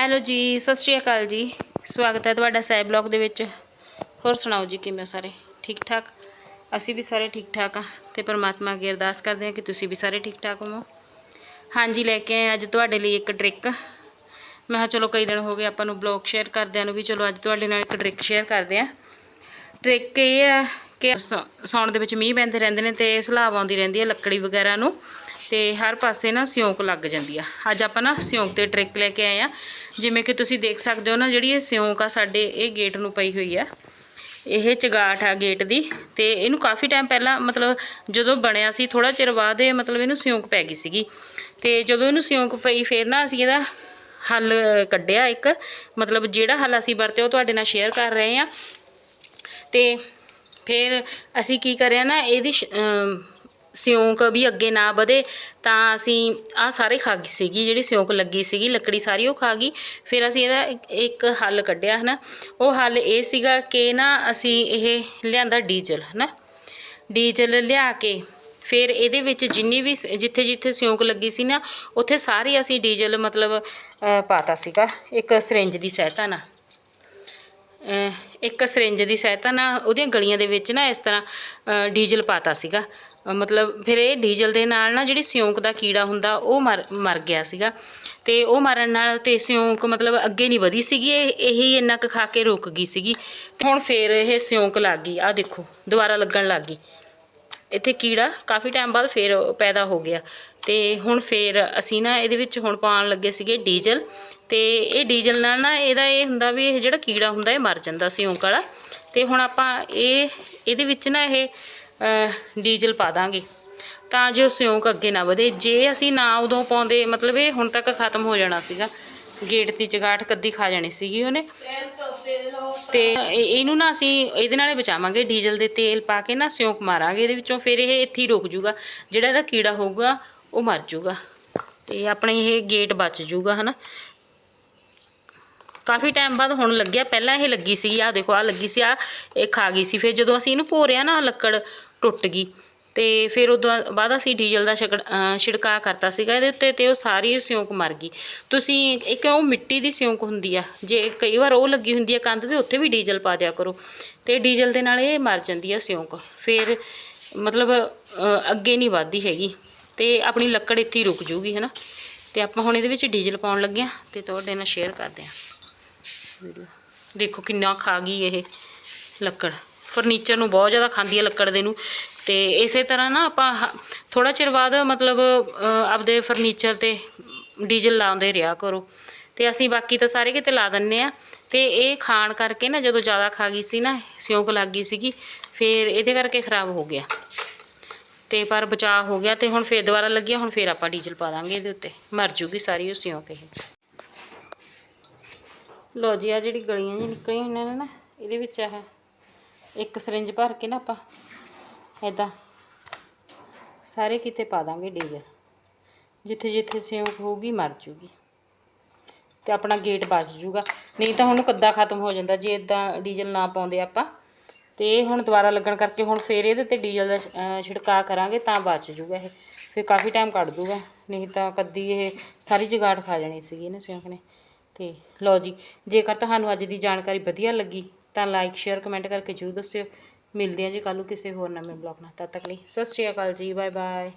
Hello ਜੀ, ਸਤਿ ਸ਼੍ਰੀ ਅਕਾਲ ਜੀ। ਸਵਾਗਤ ਹੈ ਤੁਹਾਡਾ ਸੈਬ ਬਲੌਗ ਦੇ ਵਿੱਚ। ਹੋਰ ਸੁਣਾਓ ਜੀ, ਕਿਵੇਂ ਸਾਰੇ? ਠੀਕ ਠਾਕ ਅਸੀਂ ਵੀ ਸਾਰੇ ਠੀਕ ਠਾਕ ਆ ਤੇ ਪਰਮਾਤਮਾ ਅੱਗੇ ਅਰਦਾਸ ਕਰਦੇ ਹਾਂ ਕਿ ਤੁਸੀਂ ਵੀ ਸਾਰੇ ਠੀਕ ਠਾਕ ਹੋਵੋ। ਹਾਂਜੀ, ਲੈ ਕੇ ਆਏ ਅੱਜ ਤੁਹਾਡੇ ਲਈ ਇੱਕ ਟ੍ਰਿਕ ਮੈਂ ਕਿਹਾ ਚਲੋ ਕਈ ਦਿਨ ਹੋ ਗਏ ਆਪਾਂ ਨੂੰ ਬਲੌਗ ਸ਼ੇਅਰ ਕਰਦਿਆਂ ਨੂੰ ਵੀ ਚਲੋ ਅੱਜ ਤੁਹਾਡੇ ਨਾਲ ਇੱਕ ਟ੍ਰਿਕ ਸ਼ੇਅਰ ਕਰਦੇ ਆ ਟ੍ਰਿਕ ਇਹ ਆ ਕਿ ਸੌ- ਸਾਉਣ ਦੇ ਵਿੱਚ ਮੀਂਹ ਪੈਂਦੇ ਰਹਿੰਦੇ ਨੇ ਤੇ ਸਲਾਬ ਆਉਂਦੀ ਰਹਿੰਦੀ ਹੈ ਲੱਕੜੀ ਵਗੈਰਾ ਨੂੰ। ਤੇ ਹਰ ਪਾਸੇ ਨਾ ਸਿਉਂਕ ਲੱਗ ਜਾਂਦੀ ਆ। ਅੱਜ ਆਪਾਂ ਨਾ ਸਿਉਂਕ ਤੇ ਟ੍ਰਿਕ ਲੈ ਕੇ ਆਏ ਆ। ਜਿਵੇਂ ਕਿ ਤੁਸੀਂ ਦੇਖ ਸਕਦੇ ਹੋ ਨਾ, ਜਿਹੜੀ ਇਹ ਸਿਉਂਕ ਆ, ਸਾਡੇ ਇਹ ਗੇਟ ਨੂੰ ਪਈ ਹੋਈ ਆ। ਇਹ ਚਗਾਠ ਆ ਗੇਟ ਦੀ ਤੇ ਇਹਨੂੰ ਕਾਫੀ ਟਾਈਮ ਪਹਿਲਾਂ ਮਤਲਬ ਜਦੋਂ ਬਣਿਆ ਸੀ ਥੋੜਾ ਚਿਰ ਬਾਅਦ ਇਹ ਮਤਲਬ ਇਹਨੂੰ ਸਿਉਂਕ ਪੈ ਗਈ ਸੀਗੀ। ਤੇ ਜਦੋਂ ਇਹਨੂੰ ਸਿਉਂਕ ਪਈ, ਫੇਰ ਨਾ ਅਸੀਂ ਇਹਦਾ ਹੱਲ ਕੱਢਿਆ ਇੱਕ। ਮਤਲਬ ਜਿਹੜਾ ਹੱਲ ਅਸੀਂ ਵਰਤਿਆ, ਉਹ ਤੁਹਾਡੇ ਨਾਲ ਸ਼ੇਅਰ ਕਰ ਰਹੇ ਆ। ਤੇ ਫਿਰ ਅਸੀਂ ਕੀ ਕਰਿਆ ਨਾ, ਇਹਦੀ ਸ਼- ਸਿਉਂਕ ਵੀ ਅੱਗੇ ਨਾ ਵਧੇ ਤਾਂ ਅਸੀਂ ਆ ਸਾਰੇ ਖਾ ਗਈ ਸੀਗੀ ਜਿਹੜੀ ਸਿਉਂਕ ਲੱਗੀ ਸੀਗੀ ਲੱਕੜੀ ਸਾਰੀ ਉਹ ਖਾ ਗਈ। ਫਿਰ ਅਸੀਂ ਇਹਦਾ ਇੱਕ- ਹੱਲ ਕੱਢਿਆ ਹਨਾ। ਉਹ ਹੱਲ ਇਹ ਸੀਗਾ ਕਿ ਨਾ ਅਸੀਂ ਇਹ ਲਿਆਂਦਾ ਡੀਜ਼ਲ ਹਨਾ। ਡੀਜ਼ਲ ਲਿਆ ਕੇ ਫਿਰ ਇਹਦੇ ਵਿੱਚ ਜਿੰਨੀ ਵੀ ਸ- ਜਿੱਥੇ ਜਿੱਥੇ ਸਿਉਂਕ ਲੱਗੀ ਸੀ ਨਾ ਉੱਥੇ ਸਾਰੇ ਅਸੀਂ ਡੀਜ਼ਲ ਮਤਲਬ ਅ, ਪਾਤਾ ਸੀਗਾ। ਇੱਕ ਸਿਰਿੰਜ ਦੀ ਸਹਾਇਤਾ ਨਾਲ। ਇੱਕ ਸਿਰਿੰਜ ਦੀ ਸਹਾਇਤਾ ਨਾਲ ਉਹਦੀਆਂ ਗਲੀਆਂ ਦੇ ਵਿੱਚ ਨਾ ਇਸ ਤਰ੍ਹਾਂ ਡੀਜ਼ਲ ਪਾਤਾ ਸੀਗਾ। ਮਤਲਬ ਫਿਰ ਇਹ ਡੀਜ਼ਲ ਦੇ ਨਾਲ ਨਾ ਜਿਹੜੀ ਸਿਉਂਕ ਦਾ ਕੀੜਾ ਹੁੰਦਾ, ਉਹ ਮਰ ਮਰ ਗਿਆ ਸੀਗਾ। ਤੇ ਉਹ ਮਰਨ ਨਾਲ ਤੇ ਸਿਉਂਕ ਮਤਲਬ ਅੱਗੇ ਨਹੀਂ ਵਧੀ ਸੀਗੀ, ਇਹ, ਇਹੀ ਇੰਨਾ ਕੁ ਖਾ ਕੇ ਰੁਕ ਗਈ ਸੀਗੀ। ਹੁਣ ਫਿਰ ਇਹ ਸਿਉਂਕ ਲੱਗ ਗਈ। ਆ ਦੇਖੋ, ਦੁਬਾਰਾ ਲੱਗਣ ਲੱਗ ਗਈ। ਇੱਥੇ ਕੀੜਾ ਕਾਫੀ ਟਾਈਮ ਬਾਅਦ ਫੇਰ ਪੈਦਾ ਹੋ ਗਿਆ। ਤੇ ਹੁਣ ਫੇਰ ਅਸੀਂ ਨਾ ਇਹਦੇ ਵਿੱਚ ਹੁਣ ਪਾਉਣ ਲੱਗੇ ਸੀਗੇ ਡੀਜ਼ਲ ਤੇ ਇਹ ਡੀਜ਼ਲ ਨਾਲ ਨਾ ਇਹਦਾ ਇਹ ਹੁੰਦਾ ਵੀ ਇਹ ਜਿਹੜਾ ਕੀੜਾ ਹੁੰਦਾ ਇਹ ਮਰ ਜਾਂਦਾ ਸਿਉਂਕ ਵਾਲਾ ਤੇ ਹੁਣ ਆਪਾਂ ਇਹ, ਇਹਦੇ ਵਿੱਚ ਨਾ ਇਹ ਡੀਜ਼ਲ ਪਾ ਦਾਂਗੇ। ਤਾਂ ਜੋ ਸਿਉਂਕ ਅੱਗੇ ਨਾ ਵਧੇ। ਜੇ ਅਸੀਂ ਨਾ ਉਦੋਂ ਪਾਉਂਦੇ, ਮਤਲਬ ਇਹ ਹੁਣ ਤੱਕ ਖਤਮ ਹੋ ਜਾਣਾ ਸੀਗਾ। ਗੇਟ ਦੀ ਚਗਾਠ ਕੱਦੀ ਖਾ ਜਾਣੀ ਸੀਗੀ ਉਹਨੇ। ਤੇ ਇਹਨੂੰ ਨਾ ਅਸੀਂ ਇਹਦੇ ਨਾਲੇ ਬਚਾਵਾਂਗੇ ਡੀਜ਼ਲ ਦੇ ਤੇਲ ਪਾ ਕੇ ਨਾ ਸਿਉਂਕ ਮਾਰਾਂਗੇ ਇਹਦੇ ਵਿੱਚੋਂ। ਫਿਰ ਇਹ ਇੱਥੇ ਹੀ ਰੁਕ ਜੂਗਾ। ਜਿਹੜਾ ਇਹਦਾ ਕੀੜਾ ਹੋਊਗਾ ਉਹ ਮਰ ਜੂਗਾ। ਤੇ ਆਪਣੇ ਇਹ ਗੇਟ ਬਚ ਜੂਗਾ, ਹਨਾ। ਕਾਫੀ ਟਾਈਮ ਬਾਅਦ ਹੁਣ ਲੱਗਿਆ, ਪਹਿਲਾਂ ਇਹ ਲੱਗੀ ਸੀ ਆ ਦੇਖੋ ਆ ਲੱਗੀ ਸੀ ਆ ਇਹ ਖਾ ਗਈ ਸੀ। ਫਿਰ ਜਦੋਂ ਅਸੀਂ ਇਹਨੂੰ ਭੋਰਿਆ ਨਾ ਲੱਕੜ ਟੁੱਟ ਗਈ। ਤੇ ਫਿਰ ਉਦੋਂ ਬਾਅਦ ਅਸੀਂ ਡੀਜ਼ਲ ਦਾ ਛਿਕੜ- ਛਿੜਕਾਅ ਕਰਤਾ ਸੀਗਾ, ਇਹਦੇ ਉੱਤੇ ਤੇ ਉਹ ਸਾਰੀ ਸਿਉਂਕ ਮਰ ਗਈ। ਤੁਸੀਂ ਇੱਕ ਉਹ ਮਿੱਟੀ ਦੀ ਸਿਉਂਕ ਹੁੰਦੀ ਆ, ਜੇ ਕਈ ਵਾਰ ਉਹ ਲੱਗੀ ਹੁੰਦੀ ਆ ਕੰਧ ਦੇ ਉੱਤੇ ਵੀ ਡੀਜ਼ਲ ਪਾ ਦਿਆ ਕਰੋ। ਤੇ ਡੀਜ਼ਲ ਦੇ ਨਾਲ ਇਹ ਮਰ ਜਾਂਦੀ ਆ ਸਿਉਂਕ। ਫਿਰ ਮਤਲਬ ਅੱਗੇ ਨਹੀਂ ਵੱਧਦੀ ਹੈਗੀ। ਤੇ ਆਪਣੀ ਲੱਕੜ ਇੱਥੇ ਹੀ ਰੁਕ ਜੂਗੀ ਹੈ ਨਾ ਤੇ ਆਪਾਂ ਹੁਣ ਇਹਦੇ ਵਿੱਚ ਡੀਜ਼ਲ ਪਾਉਣ ਲੱਗੇ ਆ ਤੇ ਤੁਹਾਡੇ ਨਾਲ ਸ਼ੇਅਰ ਕਰਦੇ ਆ ਵੀਡੀਓ ਦੇਖੋ ਕਿੰਨਾ ਖਾ ਗਈ ਇਹ ਲੱਕੜ। ਫਰਨੀਚਰ ਨੂੰ ਬਹੁਤ ਜ਼ਿਆਦਾ ਖਾਂਦੀ ਹੈ ਲੱਕੜ ਦੇ ਨੂੰ। ਤੇ ਇਸੇ ਤਰ੍ਹਾਂ ਨਾ ਆਪਾਂ ਥੋੜਾ ਚਿਰ ਬਾਅਦ ਮਤਲਬ ਆਪਦੇ ਫਰਨੀਚਰ ਤੇ ਡੀਜ਼ਲ ਲਾਉਂਦੇ ਰਿਹਾ ਕਰੋ। ਤੇ ਅਸੀਂ ਬਾਕੀ ਤਾਂ ਸਾਰੇ ਕਿਤੇ ਲਾ ਦਿੰਨੇ ਆ ਤੇ ਇਹ ਖਾਣ ਕਰਕੇ ਨਾ ਜਦੋਂ ਜ਼ਿਆਦਾ ਖਾ ਗਈ ਸੀ ਨਾ, ਸਿਉਂਕ ਲੱਗ ਗਈ ਸੀਗੀ, ਫਿਰ ਇਹਦੇ ਕਰਕੇ ਖਰਾਬ ਹੋ ਗਿਆ। ਤੇ ਪਰ ਬਚਾਅ ਹੋ ਗਿਆ ਤੇ ਹੁਣ ਫੇਰ ਦੁਬਾਰਾ ਲੱਗਿਆ ਹੁਣ ਫੇਰ ਆਪਾਂ ਡੀਜ਼ਲ ਪਾ ਦਾਂਗੇ ਇਹਦੇ ਉੱਤੇ। ਮਰ ਜੂਗੀ ਸਾਰੀ ਉਹ ਸਿਉਂਕ ਇਹ ਲੋ ਜੀ, ਆ ਜਿਹੜੀ ਗਲੀਆਂ ਜੀ ਨਿਕਲੀਆਂ ਹੋਈਆਂ ਨੇ ਨਾ, ਇਹਦੇ ਵਿੱਚ ਆਹ ਇੱਕ ਸਰਿੰਜ ਭਰ ਕੇ ਨਾ ਆਪਾਂ ਐਦਾਂ ਸਾਰੇ ਕਿਤੇ ਪਾ ਦਾਂਗੇ ਡੀਜ਼ਲ। ਜਿੱਥੇ ਜਿੱਥੇ ਸਿਉਂਕ ਹੋਊਗੀ, ਮਰ ਜੂਗੀ। ਤੇ ਆਪਣਾ ਗੇਟ ਬਚ ਜੂਗਾ। ਨਹੀਂ ਤਾਂ ਹੁਣ ਕੱਦਾ ਖਤਮ ਹੋ ਜਾਂਦਾ, ਜੇ ਇਦਾਂ ਡੀਜ਼ਲ ਨਾ ਪਾਉਂਦੇ ਆਪਾਂ। ਤੇ ਇਹ ਹੁਣ ਦੁਬਾਰਾ ਲੱਗਣ ਕਰਕੇ ਹੁਣ ਫੇਰ ਇਹਦੇ ਤੇ ਡੀਜ਼ਲ ਦਾ ਛ- ਛਿੜਕਾਅ ਕਰਾਂਗੇ ਤਾਂ ਬਚ ਜੂਗਾ ਇਹ। ਫਿਰ ਕਾਫੀ ਟਾਈਮ ਕੱਢ ਦੂਗਾ, ਨਹੀਂ ਤਾਂ ਕੱਦੀ ਇਹ ਸਾਰੀ ਜਗਾੜ ਖਾ ਜਾਣੀ ਸੀਗੀ ਇਹਨੇ ਸਿਉਂਕ ਨੇ। ਤੇ ਲਓ ਜੀ, ਜੇਕਰ ਤੁਹਾਨੂੰ ਅੱਜ ਦੀ ਜਾਣਕਾਰੀ ਵਧੀਆ ਲੱਗੀ ਤਾਂ ਲਾਈਕ ਸ਼ੇਅਰ ਕਮੈਂਟ ਕਰਕੇ ਜਰੂਰ ਦੱਸਿਓ। ਮਿਲਦੇ ਹਾਂ ਜੀ ਕੱਲ੍ਹ ਨੂੰ ਕਿਸੇ ਹੋਰ ਨਵੇਂ ਬਲੌਗ ਨਾਲ। ਤਦ ਤੱਕ ਲਈ ਸਤਿ ਸ਼੍ਰੀ ਅਕਾਲ ਜੀ ਬਾਏ ਬਾਏ